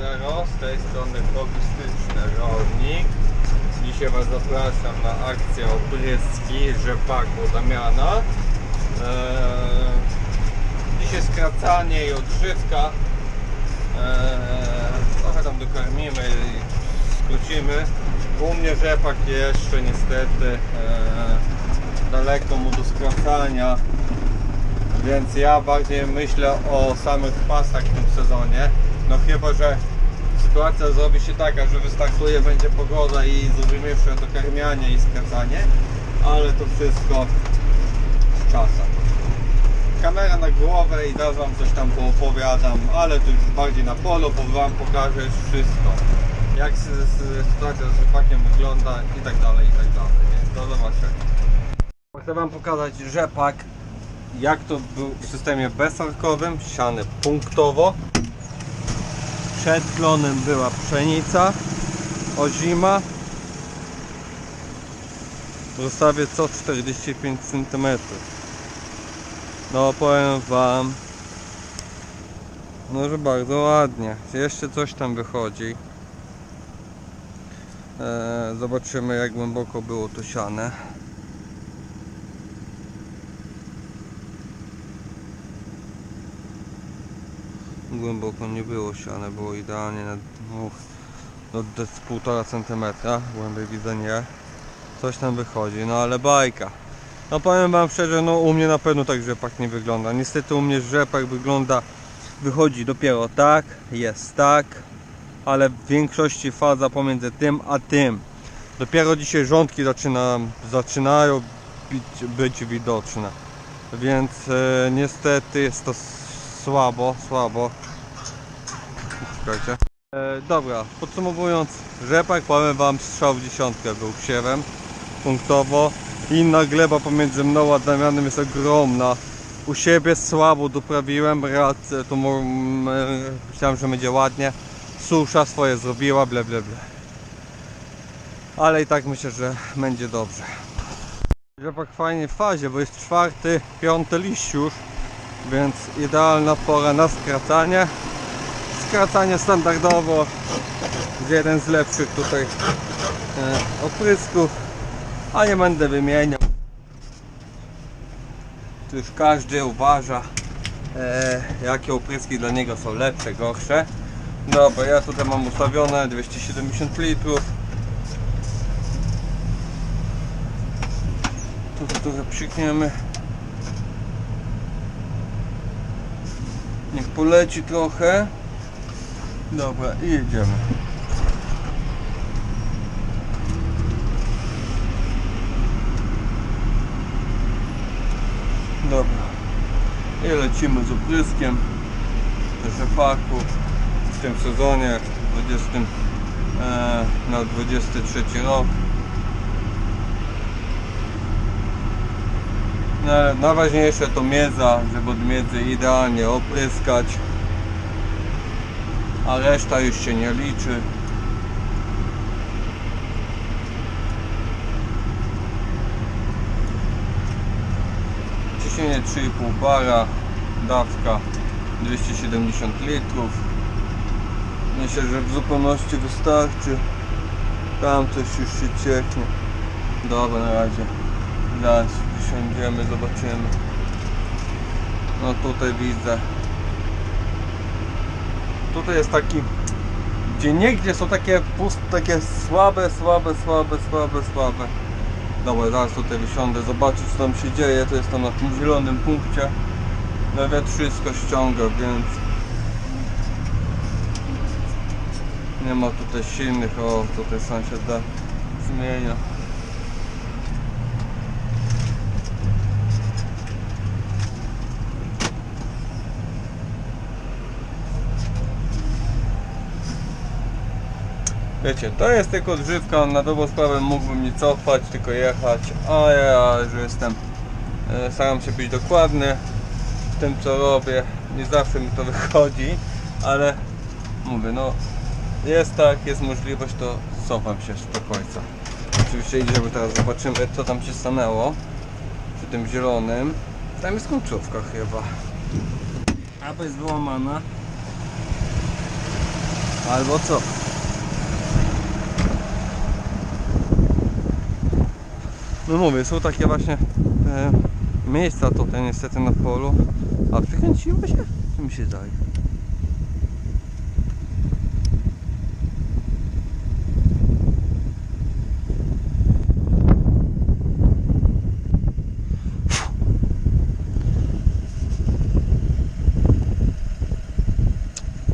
Sandero, z tej strony hobbystyczny rolnik. Dzisiaj Was zapraszam na akcję opryski rzepaku Damiana. Eee, dzisiaj skracanie i odżywka. Eee, trochę tam dokarmimy i skrócimy. U mnie rzepak jeszcze niestety eee, daleko mu do skracania. Więc ja bardziej myślę o samych pasach w tym sezonie. No chyba, że sytuacja zrobi się taka, że wystartuje, będzie pogoda i zrobimy jeszcze dokarmianie i skracanie, ale to wszystko z czasem. Kamera na głowę i zaraz wam coś tam poopowiadam, ale to już bardziej na polu, bo wam pokażę wszystko. Jak sy- sy- sytuacja z rzepakiem wygląda i tak dalej, i tak dalej. Więc do zobaczenia. Chcę wam pokazać rzepak jak to był w systemie bezarkowym, siany punktowo. Przed klonem była pszenica, ozima. W rozstawie co 45 cm. No powiem wam, no że bardzo ładnie. Jeszcze coś tam wychodzi. Eee, zobaczymy jak głęboko było to siane. Głęboko nie było siane, było idealnie na no, no, do z półtora centymetra, głębiej widzę. Coś tam wychodzi, no ale bajka. No powiem wam szczerze, no u mnie na pewno tak rzepak nie wygląda. Niestety u mnie rzepak wygląda, wychodzi dopiero tak, jest tak, ale w większości faza pomiędzy tym a tym. Dopiero dzisiaj rządki zaczyna, zaczynają być, być widoczne. Więc e, niestety jest to słabo, słabo. Czekajcie. E, dobra, podsumowując, rzepak powiem wam strzał w dziesiątkę był siewem punktowo. Inna gleba pomiędzy mną a Damianem jest ogromna. U siebie słabo doprawiłem, raz e, to mo- m, e, myślałem, że będzie ładnie. Susza swoje zrobiła, ble ble ble. Ale i tak myślę, że będzie dobrze. Rzepak fajnie w fazie, bo jest czwarty, piąty liść już więc idealna pora na skracanie. Skracanie standardowo z jeden z lepszych tutaj e, oprysków a nie będę wymieniał. Tu już każdy uważa e, jakie opryski dla niego są lepsze, gorsze. Dobra, ja tutaj mam ustawione 270 litrów. Tu trochę przykniemy poleci trochę. Dobra, i jedziemy. Dobra. I lecimy z opryskiem rzepaku w tym sezonie 20, e, na 23 rok. Na- Najważniejsze to miedza, żeby od miedzy idealnie opryskać. A reszta już się nie liczy. Ciśnienie 3,5 bara, dawka 270 litrów. Myślę, że w zupełności wystarczy. Tam coś już się cieknie. Dobra, na razie. Zaraz wysiądziemy, zobaczymy. No tutaj widzę. Tutaj jest taki, gdzie niegdzie są takie puste, takie słabe, słabe, słabe, słabe, słabe. Dobra, zaraz tutaj wysiądę, zobaczyć co tam się dzieje. To jest tam na tym zielonym punkcie. Wiatr wszystko ściąga, więc nie ma tutaj silnych. O, tutaj sąsiad zmienia. Wiecie, to jest tylko odżywka, na dobrą sprawę mógłbym nie cofać, tylko jechać, a ja, że jestem, e, staram się być dokładny w tym co robię, nie zawsze mi to wychodzi, ale mówię, no jest tak, jest możliwość, to cofam się do końca. Oczywiście idziemy teraz, zobaczymy co tam się stanęło przy tym zielonym. Tam jest końcówka chyba. Albo jest wyłamana, Albo co? No mówię, są takie właśnie e, miejsca tutaj niestety na polu. A przykręciło się? Co mi się zdaje?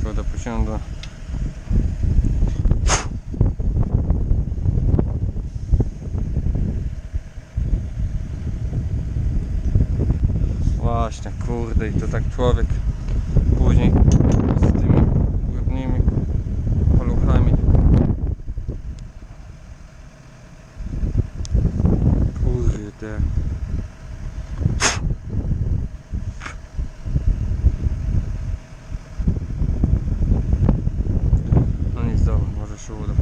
Kurde, puściłem do... Właśnie, kurde, i to tak człowiek później z tymi górnymi paluchami. Kurde. No nic, dobra, może się uda.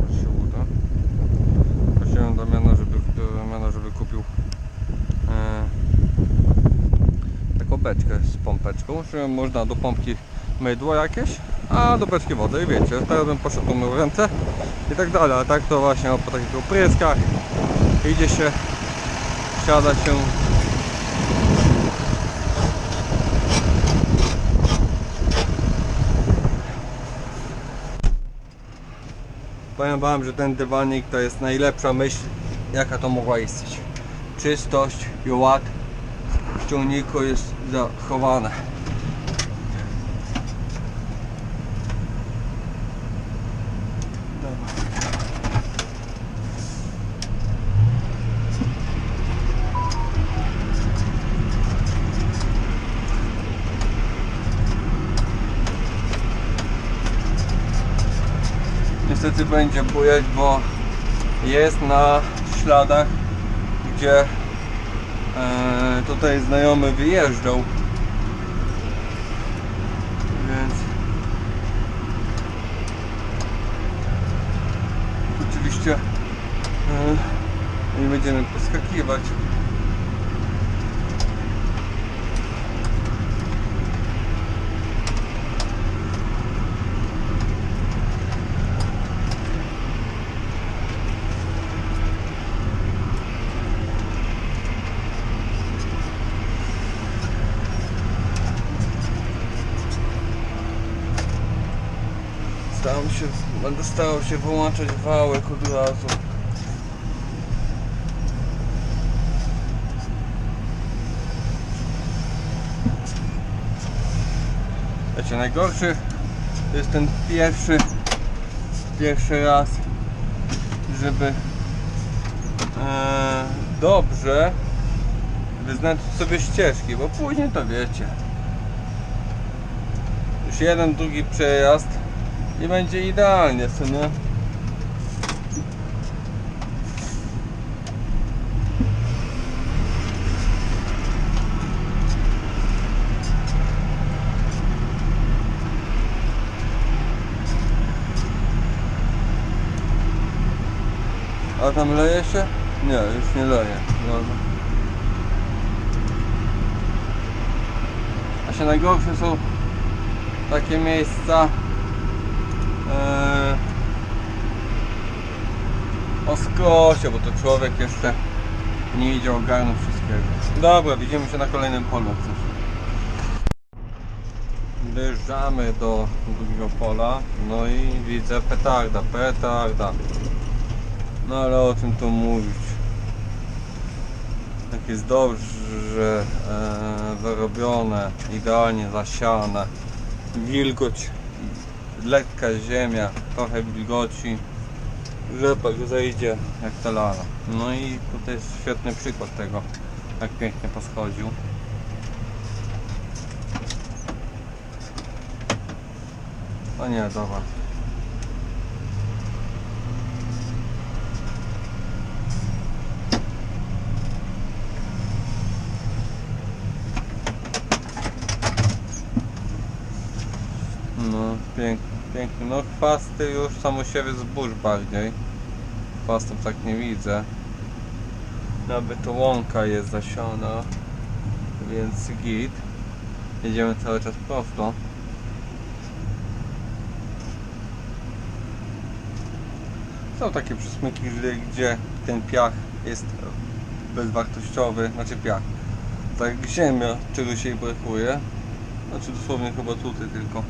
Może się uda. Prosiłem Damiana, żeby, Damiana, żeby kupił e, taką beczkę z że można do pompki mydło jakieś, a do beczki wody i wiecie, teraz bym poszedł umył ręce i tak dalej, a tak to właśnie po takich opryskach idzie się, siada się Powiem wam, że ten dywanik to jest najlepsza myśl jaka to mogła istnieć. Czystość i ład w ciągniku jest zachowane. Niestety będzie bujać, bo jest na śladach, gdzie e, tutaj znajomy wyjeżdżał. Więc oczywiście e, nie będziemy poskakiwać. Staram się, będę starał się wyłączać wałek od razu. Wiecie, najgorszy to jest ten pierwszy, pierwszy raz, żeby e, dobrze wyznaczyć sobie ścieżki, bo później to wiecie. Już jeden, drugi przejazd i będzie idealnie, co nie? A tam leje się? Nie, już nie leje. No. A się najgorsze są takie miejsca o skrosie, bo to człowiek jeszcze nie idzie ogarnąć wszystkiego. Dobra, widzimy się na kolejnym polu. Dojeżdżamy do drugiego pola, no i widzę petarda, petarda. No ale o czym tu mówić? Jak jest dobrze e, wyrobione, idealnie zasiane, wilgoć lekka ziemia, trochę wilgoci, rzepak zejdzie jak ta lala. No i tutaj jest świetny przykład tego, jak pięknie poschodził. O nie, dobra. No chwasty już samosiewy zbóż bardziej. Chwastów tak nie widzę. Nawet łąka jest zasiona, więc git. Jedziemy cały czas prosto. Są takie przesmyki, gdzie- gdzie ten piach jest bezwartościowy, znaczy piach. Tak ziemia, czego się jej brakuje. Znaczy dosłownie chyba tutaj tylko.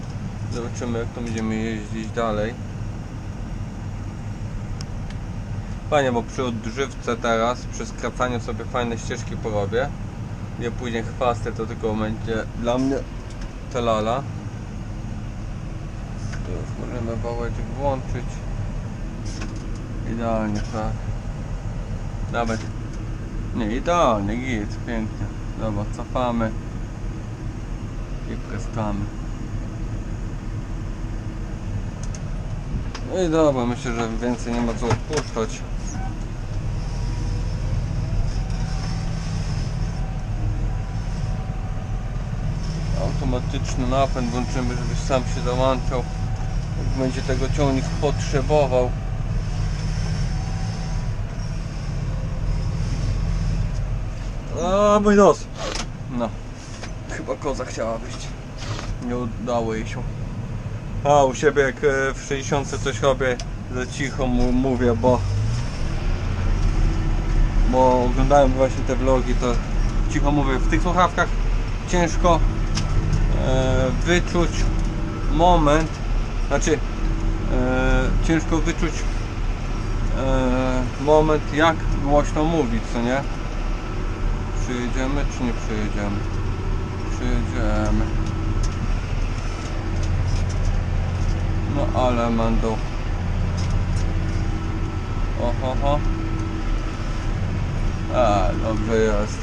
Zobaczymy jak to będziemy jeździć dalej. Fajnie, bo przy odżywce teraz, przy skracaniu sobie fajne ścieżki porobię. Nie później chwasty, to tylko będzie dla mnie telala. Tu już możemy bałeczek włączyć. Idealnie, tak. Nawet. Nie, idealnie, git, pięknie. Dobra, cofamy. I preskamy. I dobra, myślę, że więcej nie ma co odpuszczać. Automatyczny napęd włączymy, żebyś sam się dołączał. Jak będzie tego ciągnik potrzebował. A mój nos! No. Chyba koza chciała wyjść. Nie udało jej się. A u siebie jak e, w 60 coś robię za cicho mu mówię, bo bo oglądałem właśnie te vlogi, to cicho mówię, w tych słuchawkach ciężko e, wyczuć moment, znaczy e, ciężko wyczuć e, moment jak głośno mówić, co nie? Przyjedziemy czy nie przyjedziemy? Przyjedziemy. No ale będą. Oho, ho. A, dobrze jest.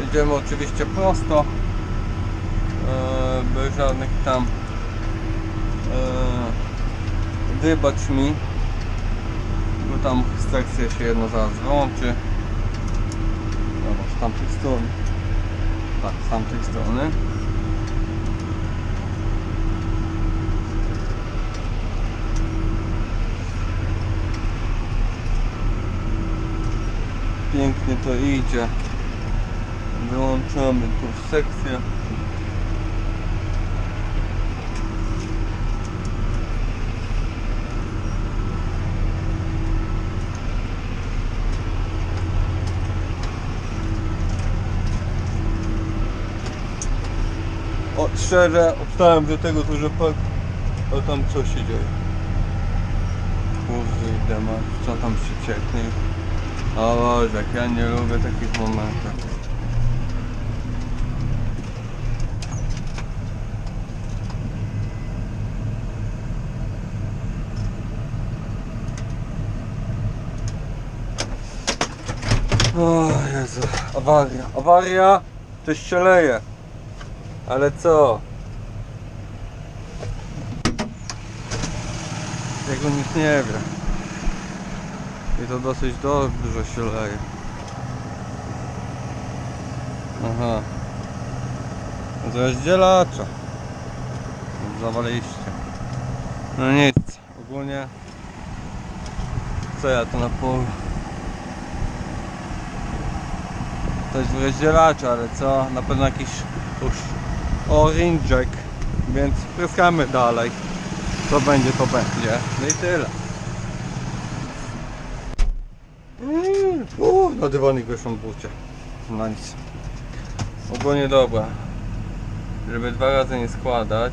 Jedziemy oczywiście prosto. E, bez żadnych tam e, wybacz mi. Bo tam sekcja się jedno zaraz wyłączy. Dobra, z tamtej strony. Tak, z tamtej strony. Pięknie to idzie. Wyłączamy tu sekcję. O, szczerze, obstałem do tego duży park, a tam co się dzieje? Kurde, ma, co tam się cieknie? O Boże, ja nie lubię takich momentów. O Jezu, awaria, awaria, coś się. Ale co? Tego nikt nie wie. I to dosyć dobrze się leje. Aha. To rozdzielacza. Zawaliście. No nic. Ogólnie co ja to na polu? Jest w rozdzielaczu, ale co? Na pewno jakiś już orange'ek. Więc pryskamy dalej. Co będzie, to będzie. No i tyle. Na dywanik weszłam w bucie. Na nic. Ogólnie dobra. Żeby dwa razy nie składać.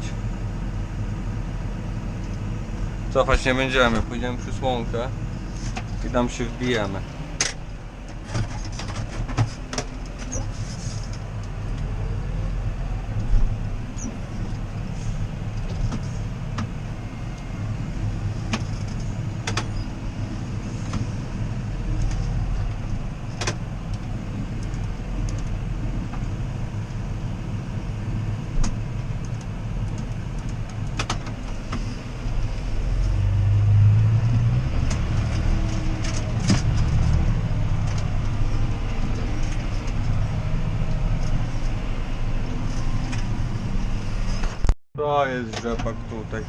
Cofać nie będziemy. Pójdziemy przy słonkę. I tam się wbijemy. To jest rzepak tutaj.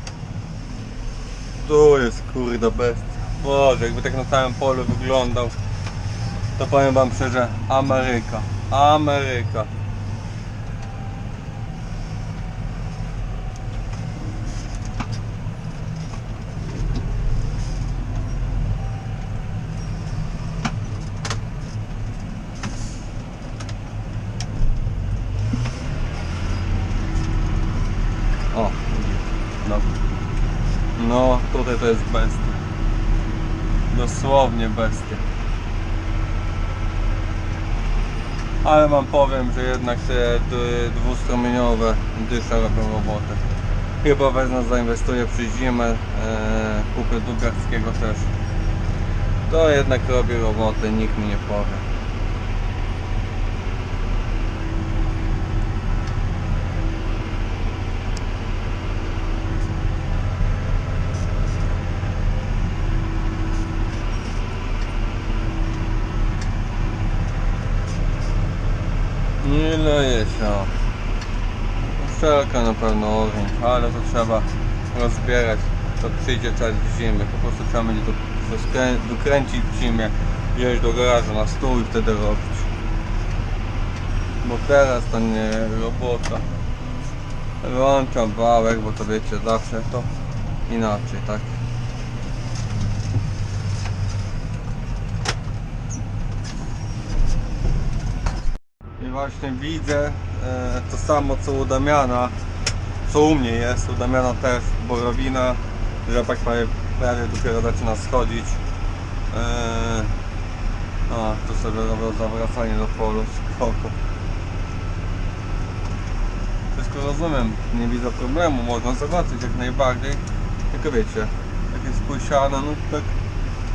Tu jest kurde bestia. Boże, jakby tak na całym polu wyglądał, to powiem wam szczerze, Ameryka. Ameryka. tutaj to jest bestia. Bestia. Ale wam powiem, że jednak te d- dwustrumieniowe dysze robią robotę. Chyba wezmę, zainwestuję przy zimę, e, Dugarskiego też. To jednak robi robotę, nikt mi nie powie. Nie leje się. Wszelka na pewno ogień, ale to trzeba rozbierać. To przyjdzie czas zimy. Po prostu trzeba będzie to dokręcić w zimie, wziąć do garażu na stół i wtedy robić. Bo teraz to nie robota. Włączam wałek, bo to wiecie, zawsze to inaczej, tak? Właśnie widzę e, to samo co u Damiana, co u mnie jest, u Damiana też borowina, rzepak prawie, prawie dopiero zaczyna schodzić. E, a, tu sobie robią zawracanie do polu, spoko. Wszystko rozumiem, nie widzę problemu, można zobaczyć jak najbardziej. Tylko wiecie, jak jest posiane, no tak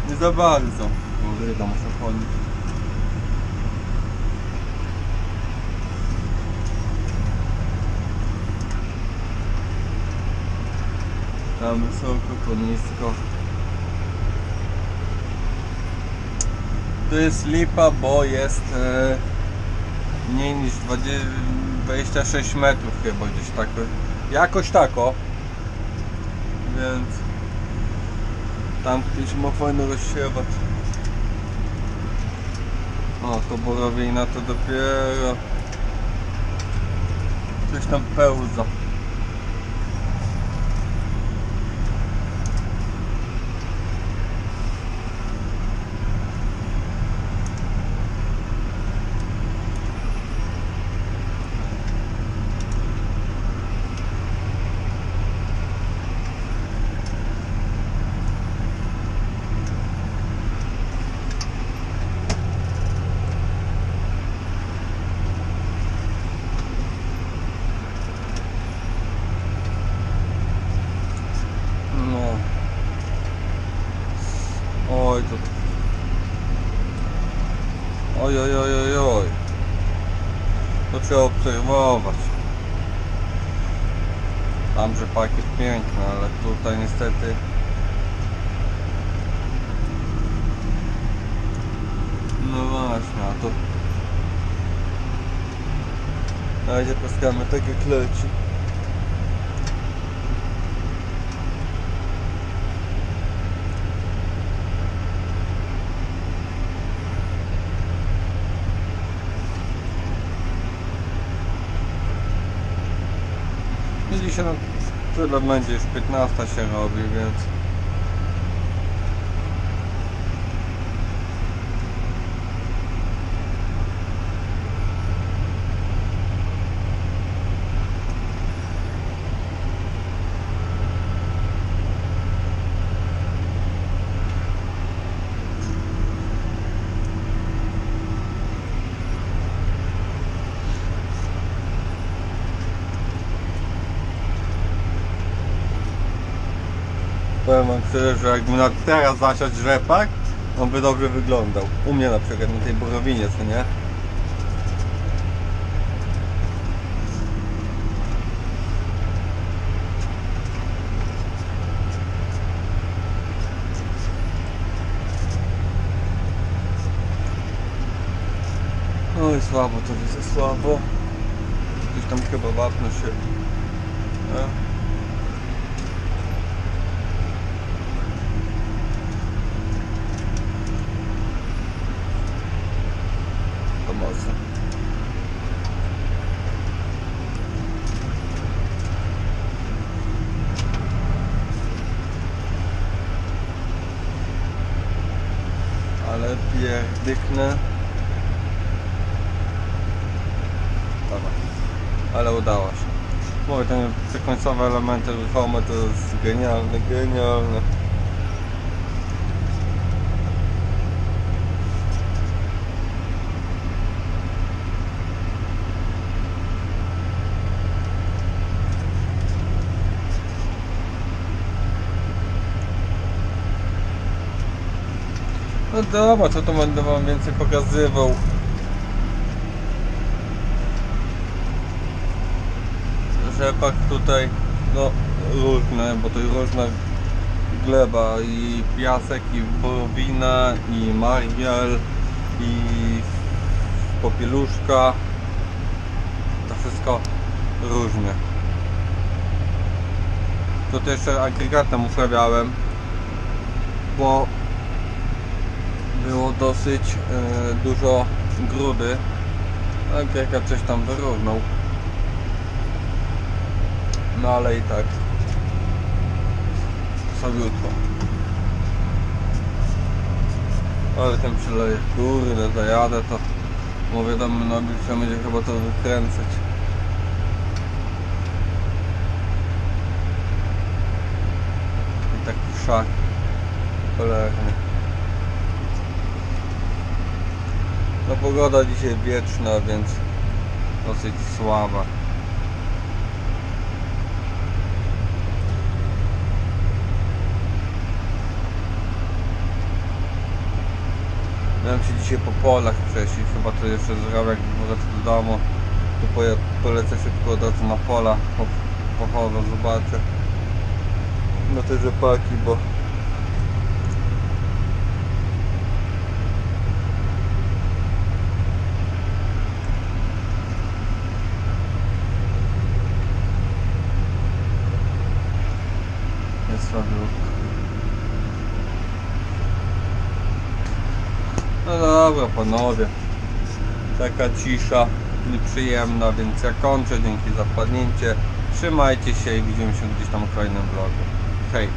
nie za bardzo. Bo ryda muszę chodzić. Tam wysoko, to nisko. To jest lipa, bo jest e, mniej niż 20, 26 metrów chyba gdzieś tak. Jakoś tako. Więc tam gdzieś ma fajno rozsiewać. O, to borowina to dopiero coś tam pełza. No. Oj, to... Oj, oj, oj, oj, oj. To trzeba obserwować. Tam rzepak jest piękny, ale tutaj niestety... No właśnie, a to... Na razie poskamy tak jak leci. I dzisiaj no, tyle będzie, już 15 się robi, więc... Powiem wam że jakby na teraz zasiać rzepak, on by dobrze wyglądał. U mnie na przykład, na tej borowinie, co nie? Oj, słabo to widzę, słabo. Gdzieś tam chyba wapno się. E? Mocno. Ale pierdyknę. Dobra. Ale udało się. Mówię, te końcowe elementy ruchome to jest genialne, genialne. Dobra, co to będę wam więcej pokazywał. Rzepak tutaj, no różne, bo to jest różna gleba i piasek, i borowina, i margiel, i popieluszka. To wszystko różnie. To jeszcze agregatem uprawiałem, bo było dosyć e, dużo grudy. Agregat coś tam wyrównał. No ale i tak. Słabiutko. Ale ten przeleje, kurde, zajadę to. Mówię tam na trzeba będzie chyba to wykręcać. I tak szak. Cholernie. No pogoda dzisiaj wieczna, więc dosyć słaba. Miałem się dzisiaj po polach przejść i chyba to jeszcze zrobię, jak do domu. Tu polecę szybko od razu na pola, po, pochodzę, zobaczę. Na te rzepaki, bo jest słabiutko. Dobra panowie, taka cisza nieprzyjemna, więc ja kończę, dzięki za wpadnięcie. Trzymajcie się i widzimy się gdzieś tam w kolejnym vlogu. Hej!